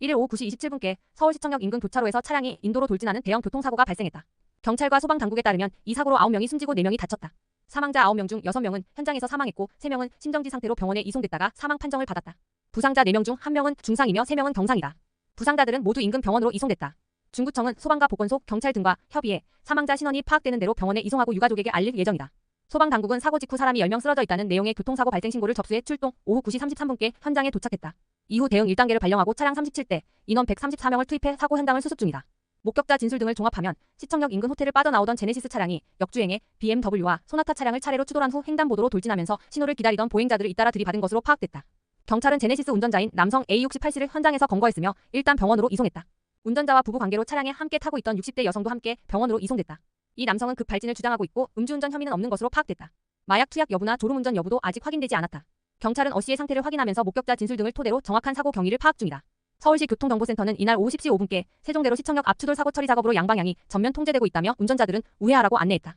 1일 오후 9시 27분께 서울시청역 인근 교차로에서 차량이 인도로 돌진하는 대형 교통사고가 발생했다. 경찰과 소방당국에 따르면 이 사고로 9명이 숨지고 4명이 다쳤다. 사망자 9명 중 6명은 현장에서 사망했고 3명은 심정지 상태로 병원에 이송됐다가 사망 판정을 받았다. 부상자 4명 중 1명은 중상이며 3명은 경상이다. 부상자들은 모두 인근 병원으로 이송됐다. 중구청은 소방과 보건소, 경찰 등과 협의해 사망자 신원이 파악되는 대로 병원에 이송하고 유가족에게 알릴 예정이다. 소방당국은 사고 직후 사람이 10명 쓰러져 있다는 내용의 교통사고 발생 신고를 접수해 출동 오후 9시 33분께 현장에 도착했다. 이후 대응 1단계를 발령하고 차량 37대, 인원 134명을 투입해 사고 현장을 수습 중이다. 목격자 진술 등을 종합하면 시청역 인근 호텔을 빠져나오던 제네시스 차량이 역주행해 BMW와 소나타 차량을 차례로 추돌한 후 횡단보도로 돌진하면서 신호를 기다리던 보행자들을 잇따라 들이받은 것으로 파악됐다. 경찰은 제네시스 운전자인 남성 A68씨를 현장에서 검거했으며 일단 병원으로 이송했다. 운전자와 부부 관계로 차량에 함께 타고 있던 60대 여성도 함께 병원으로 이송됐다. 이 남성은 급 발진을 주장하고 있고 음주운전 혐의는 없는 것으로 파악됐다. 마약 투약 여부나 졸음운전 여부도 아직 확인되지 않았다. 경찰은 어 씨의 상태를 확인하면서 목격자 진술 등을 토대로 정확한 사고 경위를 파악 중이다. 서울시 교통정보센터는 이날 오후 10시 5분께 세종대로 시청역 앞 추돌 사고 처리 작업으로 양방향이 전면 통제되고 있다며 운전자들은 우회하라고 안내했다.